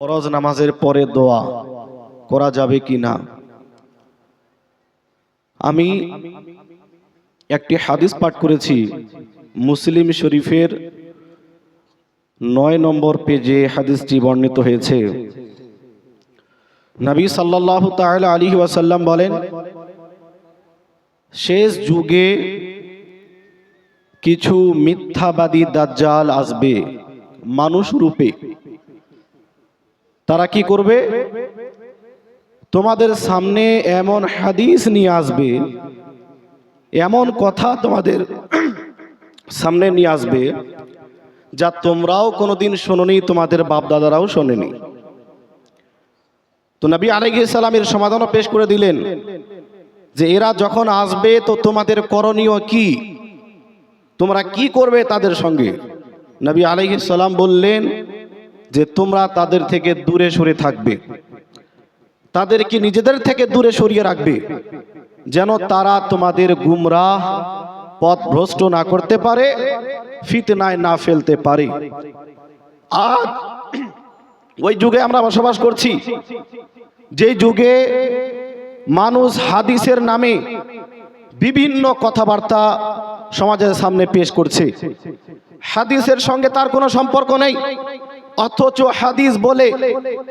ফরজ নামাজের পরে দোয়া করা যাবে কি না আমি একটি হাদিস পাঠ করেছি, মুসলিম শরীফের নয় নম্বর পেজে হাদিসটি বর্ণিত হয়েছে। নবী সাল্লাহ তাআলা আলী ওয়াসাল্লাম বলেন, শেষ যুগে কিছু মিথ্যাবাদী দাজ্জাল আসবে, মানুষ রূপে তারা কি করবে? তোমাদের সামনে এমন হাদিস নিয়ে আসবে, এমন কথা তোমাদের সামনে নিয়ে আসবে যা তোমরাও কোনোদিন শোনোনি, তোমাদের বাপ দাদারাও শোনেনি। তো নবী আলাইহি সালামের সমাধানও পেশ করে দিলেন যে এরা যখন আসবে তো তোমাদের করণীয় কি? তোমরা কি করবে তাদের সঙ্গে? নবী আলাইহি সালাম বললেন যে তোমরা তাদের থেকে দূরে সরে থাকবে। তাদেরকে নিজেদের থেকে দূরে সরিয়ে রাখবে, যেন তারা তোমাদের গুমরাহ পথ ভ্রষ্ট না করতে পারে, ফিতনায় না ফেলতে পারে। আজ ওই যুগে আমরা বসবাস করছি যে যুগে মানুষ হাদিসের নামে বিভিন্ন কথাবার্তা সমাজের সামনে পেশ করছে। হাদিসের সঙ্গে তার কোনো সম্পর্ক নেই। অথচ হাদিস বলে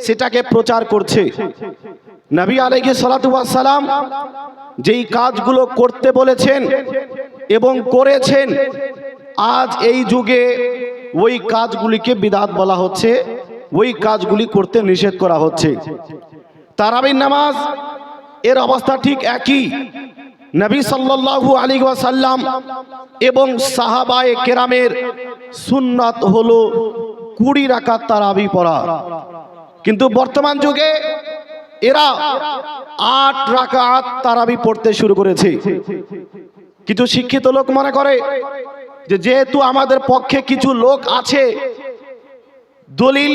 সেটাকে প্রচার করছে। নবী আলাইহি সালাম যেই কাজগুলো করতে বলেছেন এবং করেছেন, আজ এই যুগে ওই কাজগুলিকে বিদাত বলা হচ্ছে, ওই কাজগুলি করতে নিষেধ করা হচ্ছে। তারাবির নামাজ এর অবস্থা ঠিক একই। নবী সাল্লাল্লাহু আলাইহি ওয়াসাল্লাম এবং সাহাবায়ে কেরামের সুন্নাত হলো কুড়ি রাকাত তারাবি পড়া। কিন্তু বর্তমান যুগে এরা আট রাকাত তারাবি পড়তে শুরু করেছে। কিছু শিক্ষিত লোক মনে করে যে যেহেতু আমাদের পক্ষে কিছু লোক আছে, দলিল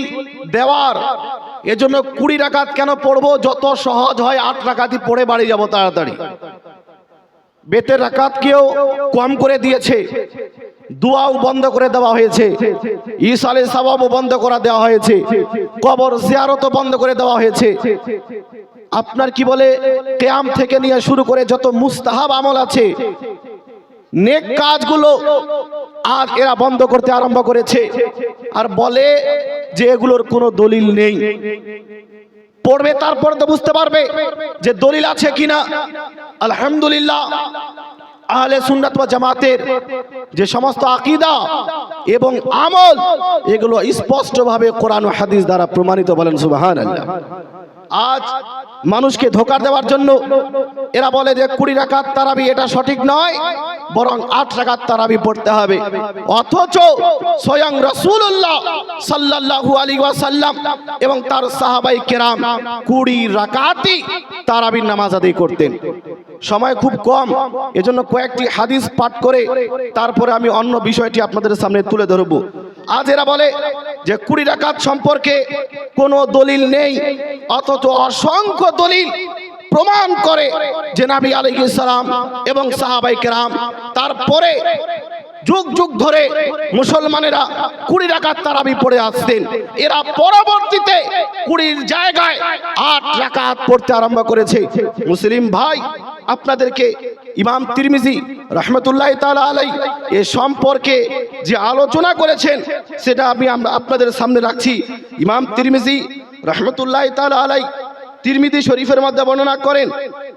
দেওয়ার, এজন্য কুড়ি রাকাত কেন পড়ব? যত সহজ হয় আট রাকাতই পড়ে বাড়ি যাব তাড়াতাড়ি। বেতের রাকাতকেও কম করে দিয়েছে। দুয়াও বন্ধ করে দেওয়া হয়েছে। ইসালে সবাবও বন্ধ করা দেওয়া হয়েছে। কবর জিয়ারতও বন্ধ করে দেওয়া হয়েছে। আপনার কি বলে, কেয়াম থেকে নিয়ে শুরু করে যত মুস্তাহাব আমল আছে, নেক কাজগুলো আজ এরা বন্ধ করতে আরম্ভ করেছে। আর বলে যে এগুলোর কোনো দলিল নেই। পড়বে, তারপর তো বুঝতে পারবে যে দলিল আছে কিনা। আলহামদুলিল্লাহ, আহলে সুন্নাত বা জামাতের যে সমস্ত আকিদা এবং আমল, এগুলো স্পষ্টভাবে কোরআন হাদিস দ্বারা প্রমাণিত বলেন, সুবহানাল্লাহ। আজ মানুষকে ধোকা দেওয়ার জন্য এরা বলে যে কুড়ি রাকাত তারাবি এটা সঠিক নয়, বরং আট রাকাত তারাবি পড়তে হবে। অথচ স্বয়ং রসুল্লাহ সাল্লাল্লাহু আলাইহি ওয়াসাল্লাম এবং তার সাহাবাই কেরাম কুড়ি রাকাতই তারাবির নামাজ আদায় করতেন। সময় খুব কম, এজন্য কয়েকটি হাদিস পাঠ করে তারপরে আমি অন্য বিষয়টি আপনাদের সামনে তুলে ধরব। আজ এরা বলে যে কুড়ি রাকাত সম্পর্কে কোনো দলিল নেই, অথচ অসংখ্য দলিল প্রমাণ করে যে নাবি আলাইহিস সালাম এবং সাহাবাই কেরাম তারপরে যুগ যুগ ধরে মুসলমানেরা কুড়ি রাকাত তারাবি পড়ে আসতেন। এরা পরবর্তীতে কুড়ির জায়গায় আট রাকাত পড়তে আরম্ভ করেছে। মুসলিম ভাই, আপনাদেরকে ইমাম তিরমিজি রহমতুল্লাহ তালা আলাই এ সম্পর্কে যে আলোচনা করেছেন, সেটা আমি আমরা আপনাদের সামনে রাখছি। ইমাম তিরমিজি রহমতুল্লাহ তালা আলাই তিরমিদি শরীফের মধ্যে বর্ণনা করেন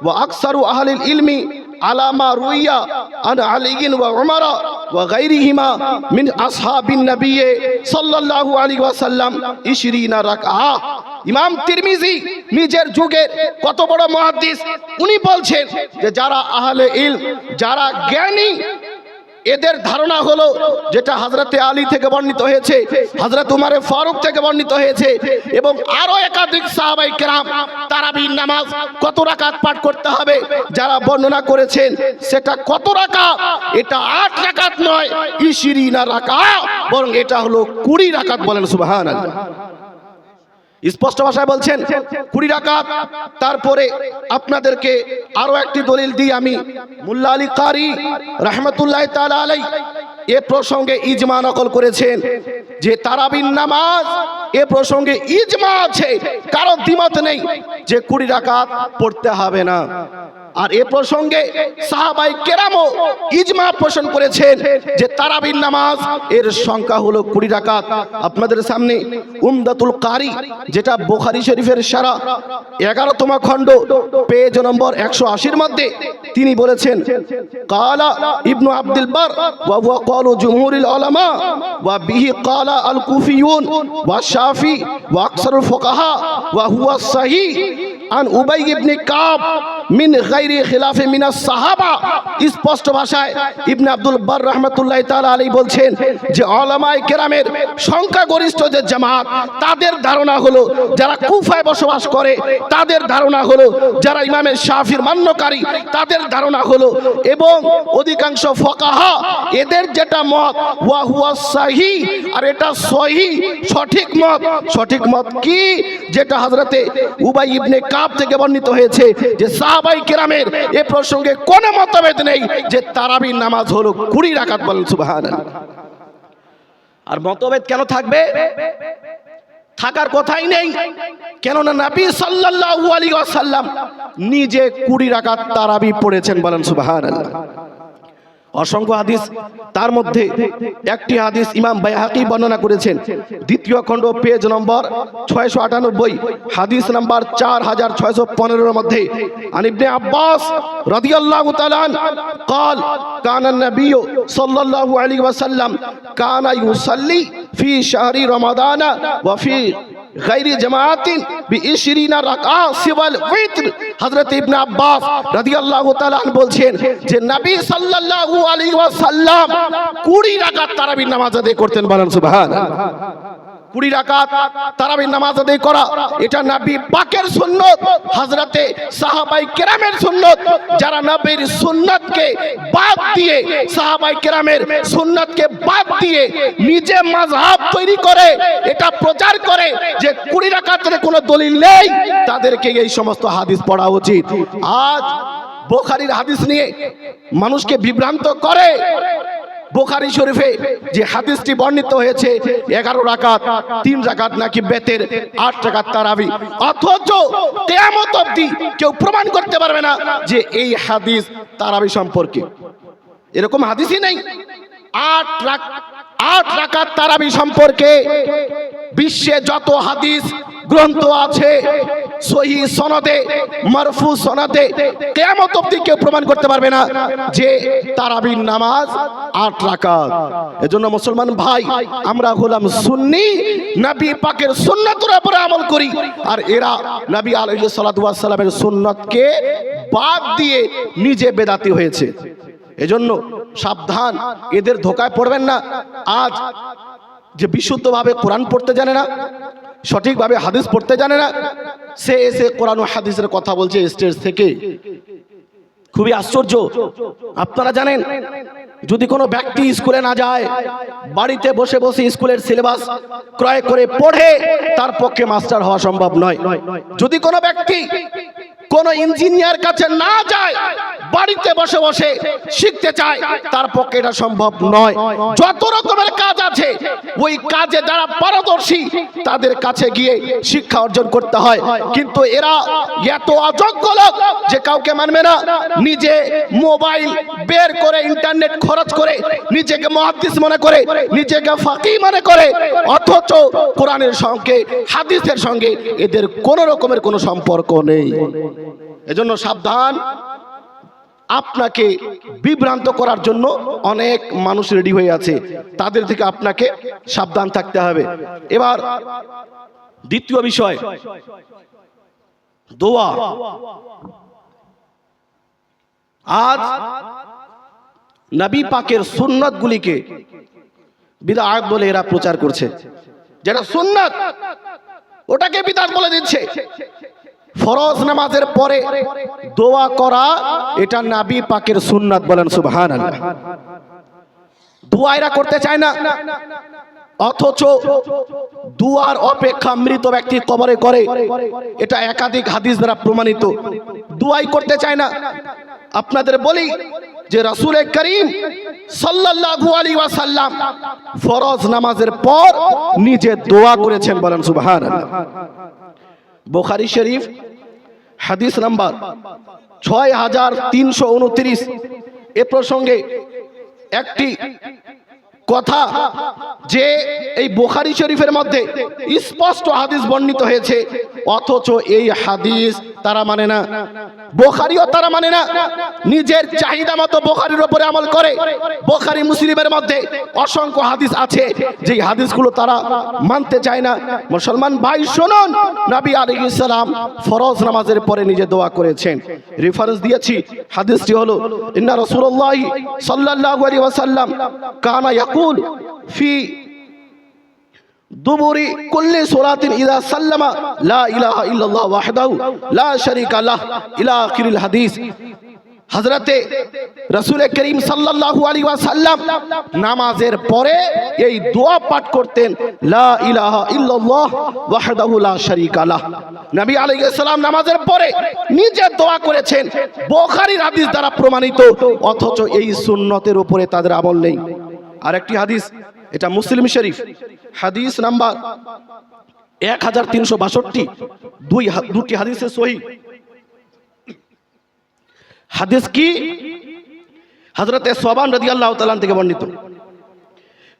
ও আকসারু আহলিল ইলমি আলামা রুইয়া আন আলিগিন ওয়া উমারা ওয়া গায়রিহিমা মিন আসহাবিন নবী সাল্লাল্লাহু আলাইহি ওয়াসাল্লাম 20 রাকআ। ইমাম তিরমিজি নিজের যুগের কত বড় মুহাদ্দিস উনি বলছেন যে যারা আহলে ইলম, যারা জ্ঞানী, এদের ধারণা হলো যেটা হজরতে আলী থেকে বর্ণিত হয়েছে হজরত উমারে ফারুক থেকে বর্ণিত হয়েছে এবং আরও একাধিক সাহাবাই কেরাম, তারাবির নামাজ কত রাকাত পাঠ করতে হবে, যারা বর্ণনা করেছেন সেটা কত রাকাত? এটা আট রাকাত নয় ইশিরি না রাকা বরং এটা হলো কুড়ি রাকাত বলেন সুবাহান স্পষ্ট ভাষায় বলছেন, কুড়ি রাকাত, তারপরে আপনাদেরকে আরও একটি দলিল দিই আমি। মুল্লা আলী কারি রহমতুল্লাহ তালা আলাই এ প্রসঙ্গে ইজমা নকল করেছেন যে তারাবিন নামাজ এ প্রসঙ্গে ইজমা আছে, কারও দ্বিমত নেই যে কুড়ি রাকাত পড়তে হবে না। আর এ প্রসঙ্গে সাহাবাই কেরামও ইজমা পোষণ করেছেন যে তারাবির নামাজ, এর সংখ্যা হলো কুড়ি রাকাত। আপনাদের সামনে উমদাতুল কারি, যেটা বোখারি শরীফের সারা এগারোতম খণ্ড, পেজ নম্বর একশো আশির মধ্যে তিনি বলেছেন, কালা ইবনু আব্দুল বার, ওয়া ক্বালু জুমহুরিল উলামা, ওয়া বিহি কালা আল কুফিয়ুন, ওয়া শাফি, ওয়া আকসারুল ফুকাহা, ওয়া হুয়া সাহিহ, আন উবাই ইবনে কাব মিন গায়রি খিলাফে মিনাস সাহাবা। স্পষ্ট ভাষায় ইবনে আব্দুল বার রহমাতুল্লাহ তাআলা আলাইহি বলছেন যে উলামায়ে কেরামের সংখ্যাগরিষ্ঠ যে জামাত, তাদের ধারণা হলো যারা কুফায় বসবাস করে, তাদের ধারণা হলো যারা ইমামের শাফির মান্যকারী, তাদের ধারণা হলো এবং অধিকাংশ ফকাহা এদের যেটা মত, ওয়া হুয়া সাহি, আর এটা সহি, সঠিক মত। সঠিক মত কি? যেটা হযরতে উবাই ইবনে কাব থেকে বর্ণিত হয়েছে যে সাহাবাই কেরামের এ প্রসঙ্গে কোনো মতভেদ নেই যে তারাবির নামাজ হলো কুড়ি রাখাত বলেন সুবাহান আর মতভেদ কেন থাকবে? থাকার কথাই নেই। কেননা নাবি সাল্লাল্লাহু আলাইহি ওয়াসাল্লাম নিজে কুড়ি রাকাত তারাবি পড়েছেন বলেন, সুবহানাল্লাহ। অসংখ্য হাদিস, তার মধ্যে একটি হাদিস ইমাম বাইহাকি বর্ণনা করেছেন। দ্বিতীয় খণ্ড, পেজ নম্বর ছয়শো আটানব্বই, হাদিস নম্বর চার হাজার ছয়শো পনেরোর মধ্যে। আনিবনে আব্বাস রদিয়াল্লাহ তালান কল কানান নবী সাল্লাল্লাহু আলাইহি ওয়াসাল্লাম কানা ইউসাল্লি ফি শাহরি রমাদানা ওয়া ফি গাইরি জামাতিন বিশরিনা রাকা সিওয়াল উইত্র হযরত ইবনে আব্বাস রাদিয়াল্লাহু তাআলা বলছেন যে নবী সাল্লাল্লাহু আলাইহি ওয়াসাল্লাম 20 রাকাত তারাবির নামাজ আদায় করতেন বলেন সুবহানাল্লাহ। কুড়ি রাকাত তারাবির নামাজ আদায় করা। এটা নবী পাকের সুন্নত, হযরতে সাহাবাই কেরামের সুন্নত। যারা নবীর সুন্নতকে বাদ দিয়ে, সাহাবাই কেরামের সুন্নতকে বাদ দিয়ে নিজে মাযহাব তৈরি করে, এটা প্রচার করে যে কুড়ি রাকাতের কোনো দলিল নেই, তাদেরকে এই সমস্ত হাদিস পড়া উচিত। আজ বোখারির হাদিস নিয়ে মানুষকে বিভ্রান্ত করে। বোখারি শরীফে যে হাদিসটি বর্ণিত হয়েছে, এগারো রাকাত, তিন রাকাত নাকি বেতের, আট রাকাত তারাবি। অথচ কেয়ামত অবধি কেউ প্রমাণ করতে পারবে না যে এই হাদিস তারাবি সম্পর্কে। এরকম হাদিসই নেই। আট রাক আট রাকাত তারাবি সম্পর্কে বিশ্বে যত হাদিস গ্রন্থ আছে, সহি সনদে, মারফু সনদে, কেয়ামত অবধি কেউ প্রমাণ করতে পারবে না যে তারাবির নামাজ আট রাকাত। এজন্য মুসলমান ভাই, আমরা হলাম সুন্নি, নবী পাকের সুন্নতের উপরে আমল করি। আর এরা নবী আলাইহিস সালাতু ওয়াস সালামের সুন্নতকে বাদ দিয়ে নিজে বেদাতি হয়েছে। এজন্য সাবধান, এদের ধোকায় পড়বেন না। আজ যে বিশুদ্ধভাবে কোরআন পড়তে জানে না সঠিকভাবে হাদিস পড়তে জানে না, সে এসে কোরআন হাদিসের কথা বলছে স্টেজ থেকে। খুবই আশ্চর্য। আপনারা জানেন যদি কোনো ব্যক্তি স্কুলে না যায়, বাড়িতে বসে বসে স্কুলের সিলেবাস ক্রয় করে পড়ে, তার পক্ষে মাস্টার হওয়া সম্ভব নয়। যদি কোনো ব্যক্তি কোন ইঞ্জিনিয়ার কাছে না যায়, বাড়িতে বসে বসে শিখতে চায়, তার পক্ষে এটা সম্ভব নয়। যত রকমের কাজ আছে, ওই কাজে যারা পারদর্শী, তাদের কাছে গিয়ে শিক্ষা অর্জন করতে হয়। কিন্তু এরা এত অযোগ্য লোক যে কাউকে মানবে না। নিজে মোবাইল বের করে ইন্টারনেট খরচ করে, নিজেকে মহাদিস মনে করে, নিজেকে ফাঁকি মনে করে, অথচ কোরআনের সঙ্গে, হাদিসের সঙ্গে এদের কোন রকমের কোনো সম্পর্ক নেই। এজন্য সাবধান। আপনাকে বিভ্রান্ত করার জন্য অনেক মানুষ রেডি হয়ে আছে। তাদের থেকে আপনাকে সাবধান থাকতে হবে। এবার দ্বিতীয় বিষয়, দোয়া। আজ নবী পাকের সুন্নত গুলিকে বিদাত বলে এরা প্রচার করছে। যেটা সুন্নত, ওটাকে বিদাত বলে দিচ্ছে। ফরজ নামাজের পরে দোয়া করা, এটা নাবি পাকের সুন্নাত বলেন সুবহান দোয়া এরা করতে চায় না। অথচ দুয়ার অপেক্ষা মৃত ব্যক্তি কবরে করে। এটা একাধিক হাদিস দ্বারা প্রমাণিত। দুয়াই করতে চায় না। আপনাদের বলি যে রাসুল করিম ওয়াসাল্লাম ফরজ নামাজের পর নিজে দোয়া করেছেন বলেন সুবাহ বোখারি শরীফ, হাদিস নাম্বার ছয় হাজার তিনশো উনত্রিশ। এ প্রসঙ্গে একটি কথা যে এই বোখারি শরীফের মধ্যে স্পষ্ট হাদিস বর্ণিত হয়েছে, অথচ এই হাদিস তারা মানে না। বোখারিও তারা মানে না। নিজের চাহিদা মতো বোখারির ওপরে আমল করে। বোখারি মুসলিমের মধ্যে অসংখ্য হাদিস আছে, যেই হাদিসগুলো তারা মানতে চায় না। মুসলমান ভাই, শুনুন, নবী আলাইহিস ইসলাম ফরজ নামাজের পরে নিজে দোয়া করেছেন। রেফারেন্স দিয়েছি, হাদিসটি হলো, ইন্না রাসূলুল্লাহ সাল্লাল্লাহু আলাইহি ওয়াসাল্লাম কানা ইয়াকুল ফি দুবুরি কুল্লি সুরাতিন ইদা সাল্লামা লা ইলাহা ইল্লাল্লাহ ওয়াহদাহু লা শারীকা লাহ ইলা আখিরিল হাদিস হযরতে রাসূল করিম সাল্লাল্লাহু আলাইহি ওয়াসাল্লাম নামাজের পরে এই দোয়া পাঠ করতেন, লা ইলাহা ইল্লাল্লাহ ওয়াহদাহু লা শারীকা লাহ। নবী আলাইহিস সালাম নামাজের পরে নিজে দোয়া করেছেন, বুখারীর হাদিস দ্বারা প্রমাণিত, অথচ এই সুন্নতের উপরে তাদের আমল নেই। আরেকটি হাদিস, এটা মুসলিম শরীফ। হাদিস নাম্বার এক হাজার তিনশো বাষট্টি, দুই দুটি হাদিসে সহি। হাদিস কি? হজরতে সোবান রদি আল্লাহ তালান থেকে বর্ণিত।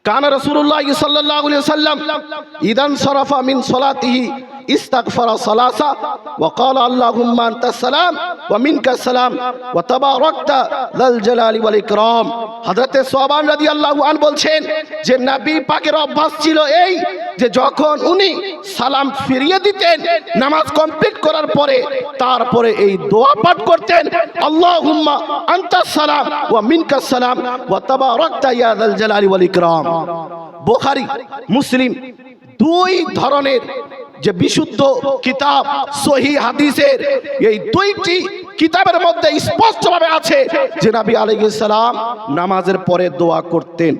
কান রসুল্লাহ সাল্লাহ সাল্লাম ইদান সরফা মিন সলাতিহি استغفر ثلاثة وقال اللهم أنت السلام ومنك السلام وتباركت ذا الجلال والإكرام হযরতে সোবান রাদিয়াল্লাহু আন বলছেন যে নবী পাকের অভ্যাস ছিল এই যে যখন উনি সালাম ফিরিয়ে দিতেন নামাজ কমপ্লিট করার পরে তারপরে এই দোয়া পাঠ করতেন আল্লাহুম্মা আনতাস সালাম ওয়া মিনকাস সালাম ওয়া তাবারাকতা ইয়া যাল জালালি ওয়াল ইকরাম বুখারী মুসলিম দুই ধরনের যে বিশুদ্ধ কিতাব, সহি হাদিসের, এই দুইটি কিতাবের মধ্যে স্পষ্টভাবে আছে যে নবী আলাইহিস সালাম নামাজের পরে দোয়া করতেন।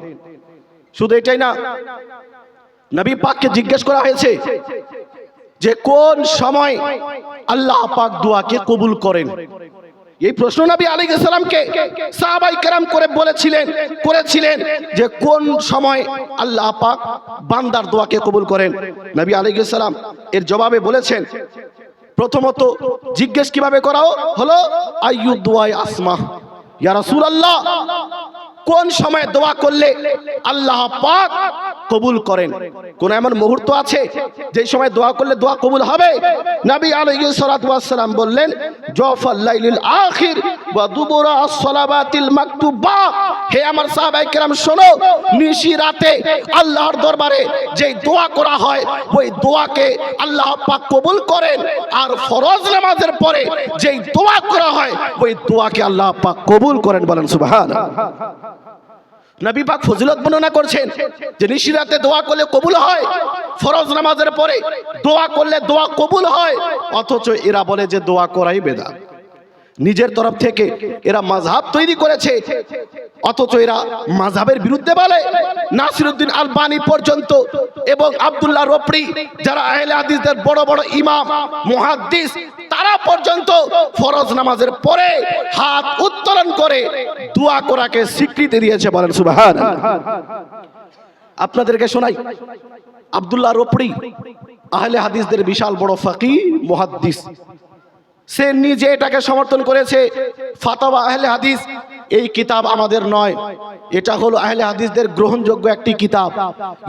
শুধু এটাই না, নবী পাককে জিজ্ঞেস করা হয়েছে যে কোন সময় আল্লাহ পাক দোয়াকে কবুল করেন? এই প্রশ্ন নবী আলী সালামকে সাহাবাই কেরাম করে বলেছিলেন, করেছিলেন যে কোন সময় আল্লাহ পাক বান্দার দোয়াকে কবুল করেন? নবী আলী সালাম এর জবাবে বলেছেন, প্রথমত জিজ্ঞেস কীভাবে করাও হলো, আইয়ু দোয়াই আসমা। ইয়া রাসূলুল্লাহ, কোন সময় দোয়া করলে আল্লাহ পাক কবুল করেন। কোন এমন মুহূর্ত আছে? যে সময় দোয়া করলে দোয়া কবুল হবে? নবী আলাইহিস সালাতু বললেন, জফাল লাইলিল আখির ওয়া দুবুরা as-সালাবাতিল মাকতুবা। হে আমার সাহাবায়ে কেরাম, শোনো, নিশি রাতে আল্লাহর দরবারে যেই দোয়া করা হয়, ওই দোয়াকে আল্লাহ পাক কবুল করেন। আর ফরজ নামাজের পরে যেই দোয়া করা হয়, ওই দোয়াকে আল্লাহ পাক কবুল করেন বলেন সুবহানাল্লাহ। নবী পাক ফজিলত বর্ণনা করছেন যে নিশিরাতে দোয়া করলে কবুল হয়, ফরজ নামাজের পরে দোয়া করলে দোয়া কবুল হয়, অথচ এরা বলে যে দোয়া করাই বেদা নিজের তরফ থেকে এরা মাঝহাব তৈরি করেছে। অথচ এরা মাঝহাবের বিরুদ্ধে বলে। নাসিরুদ্দিন আলবানি পর্যন্ত এবং আব্দুল্লাহ রপড়ি যারা আহলে হাদিসদের বড় বড় ইমাম, মুহাদ্দিস, তারা পর্যন্ত ফরজ নামাজের পরে হাত উত্তোলন করে দোয়া করাকে স্বীকৃতি দিয়েছে বলেন সুবহান আপনাদেরকে শোনাই, আব্দুল্লাহ রপড়ি আহলে হাদিসদের বিশাল বড় ফাকি মুহাদ্দিস। সে নিজে এটাকে সমর্থন করেছে। ফাতাবা আহলে হাদিস, এই কিতাব আমাদের নয়। এটা হলো আহলে হাদিসদের গ্রহণযোগ্য একটি কিতাব।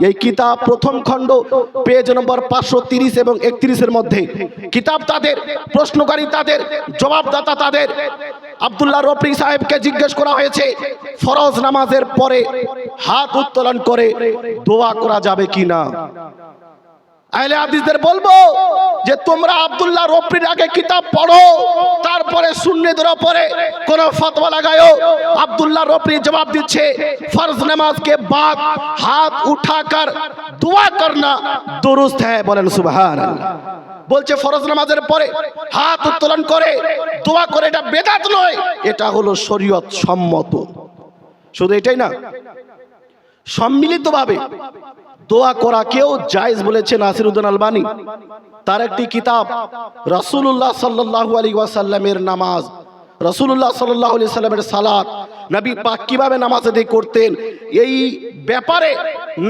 এই কিতাব প্রথম খণ্ড, পেজ নম্বর পাঁচশো তিরিশ এবং একত্রিশের মধ্যে। কিতাব তাদের, প্রশ্নকারী তাদের, জবাবদাতা তাদের। আবদুল্লাহ রফি সাহেবকে জিজ্ঞেস করা হয়েছে, ফরজ নামাজের পরে হাত উত্তোলন করে দোয়া করা যাবে কি না আহলে হাদিসদের বলব যে তোমরা আব্দুল্লাহ রফির আগে কিতাব পড়ো, তারপরে সুন্নিদের ওপরে কোন ফতোয়া লাগায়ো আব্দুল্লাহ রফি জবাব দিচ্ছে, ফরজ নামাজ কে বাদ, হাত উঠাকার দোয়া করনা দুরুস্ত হ্যাঁ বলেন সুবহানাল্লাহ। বলছে ফরজ নামাজের পরে হাত উত্তোলন করে, দোয়া করে, এটা বেদাত নয়, এটা হলো শরীয়ত সম্মত। শুধু এটাই না, সম্মিলিতভাবে দোয়া করা কেউ জায়েজ বলেছে নাসিরুদ্দিন আলবানি। তার একটি কিতাব রসুল্লাহ সাল্লাহ আলী ওয়াসাল্লামের নামাজ। রসুল্লাহ সাল্লাহ আলি সাল্লামের সালাত। নবী পাক কীভাবে নামাজ আদায় করতেন? এই ব্যাপারে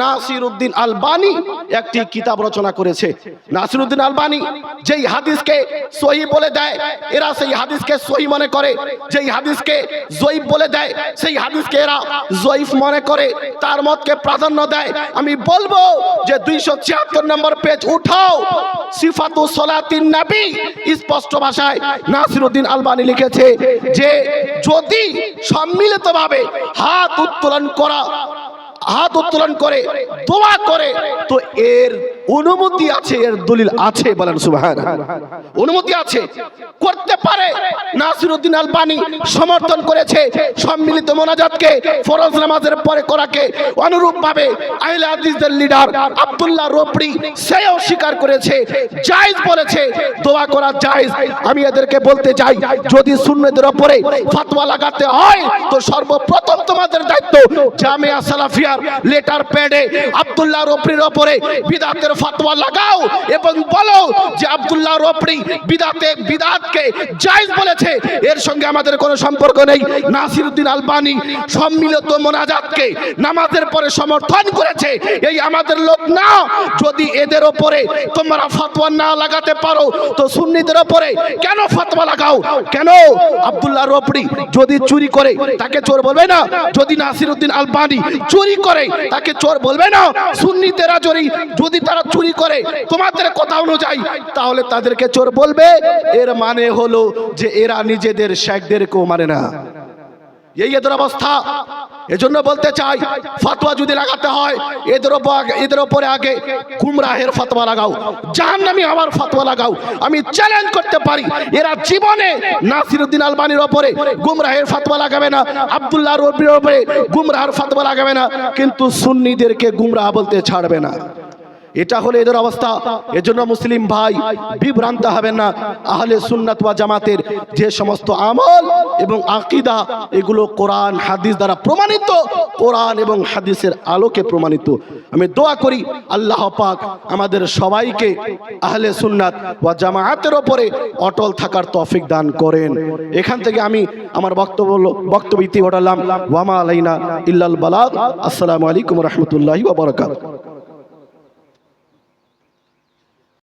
নাসির উদ্দিন আলবানি একটি কিতাব রচনা করেছে। নাসির উদ্দিন আলবানি যেই হাদিসকে সহি বলে দেয়, এরা সেই হাদিসকে সহি মনে করে। যেই হাদিসকে জয়ীফ বলে দেয়, সেই হাদিসকে এরা জয়ীফ মনে করে। তার মতকে প্রাধান্য দেয়। আমি বলব যে দুইশো ছিয়াত্তর নম্বর পেজ উঠাও। সিফাতু সলাতিন নবী স্পষ্ট ভাষায় নাসিরুদ্দিন আলবানি লিখেছে যে, যদি সম্মিলিতভাবে হাত উত্তোলন করা হাত উত্তোলন করে দোয়া করে তো এর অনুমতি আছে, এর দলিল আছে বলেন সুবহান অনুমতি আছে, করতে পারে। নাসিরউদ্দিন আলবানি সমর্থন করেছে সম্মিলিত মোনাজাতকে, ফরজ নামাজের পরে করাকে। অনুরূপ ভাবে আহলে হাদিসদের লিডার আব্দুল্লাহ রোপড়ি সেও স্বীকার করেছে, জায়েজ বলেছে, দোয়া করা জায়েজ। আমি এদেরকে বলতে চাই, যদি সুন্নতের উপরে ফতোয়া লাগাতে হয়, তো সর্বপ্রথম তোমাদের দায়িত্ব জামিয়া সালাফিয়ার লেটার প্যাডে আব্দুল্লাহ রোপড়ির উপরে বিদাতের ফতোয়া লাগাও এবং বলো যে আব্দুল্লাহ রোপড়ি বিদাতে, বিদাতকে জায়েজ বলেছে। এর সঙ্গে আমাদের কোনো সম্পর্ক নেই। নাসিরউদ্দিন আলবানি সম্মিলিত মোনাজাতকে নামাজের পরে সমর্থন করেছে। এই আমাদের লোক না। যদি এদের ওপরে তোমরা ফতোয়া না লাগাতে পারো, তো সুন্নিদের ওপরে কেন ফতোয়া লাগাও? কেন? আব্দুল্লাহ রোপড়ি যদি চুরি করে, তাকে চোর বলবে না। যদি নাসিরউদ্দিন আলবানি চুরি করে, তাকে চোর বলবে না। সুন্নিতেরা যদি যদি তারা চুরি করে তোমাদের কথা অনুযায়ী, তাহলে তাদেরকে চোর বলবে। এর মানে হলো যে এরা নিজেদের শেখদেরকেও মানে না। এই এদের অবস্থা। এজন্য বলতে চাই, ফতোয়া যদি লাগাতে হয়, এদের ওপর এদের ওপরে আগে গুমরাহের ফতোয়া লাগাও। জাহান্নামী আমার ফতোয়া লাগাও। আমি চ্যালেঞ্জ করতে পারি, এরা জীবনে নাসিরউদ্দিন আলবানির ওপরে গুমরাহের ফতোয়া লাগাবে না, আব্দুল্লাহ রবির ওপরে গুমরাহের ফতোয়া লাগাবে না, কিন্তু সুন্নিদেরকে গুমরাহ বলতে ছাড়বে না। এটা হলো এদের অবস্থা। এজন্য মুসলিম ভাই, বিভ্রান্ত হবেন না। আহলে সুন্নাত ওয়া জামাতের যে সমস্ত আমল এবং আকিদা, এগুলো কোরআন, হাদিস দ্বারা প্রমাণিত। কোরআন এবং হাদিসের আলোকে প্রমাণিত। আমি দোয়া করি, আল্লাহ পাক আমাদের সবাইকে আহলে সুন্নাত ওয়া জামায়াতের ওপরে অটল থাকার তৌফিক দান করেন। এখান থেকে আমি আমার বক্তব্য বক্তব্য ইতি ঘটালাম ওয়ামা আলাইনা ইল্লাল বালাগ। আসসালামু আলাইকুম রহমতুল্লাহি ওয়া বারাকাতুহু।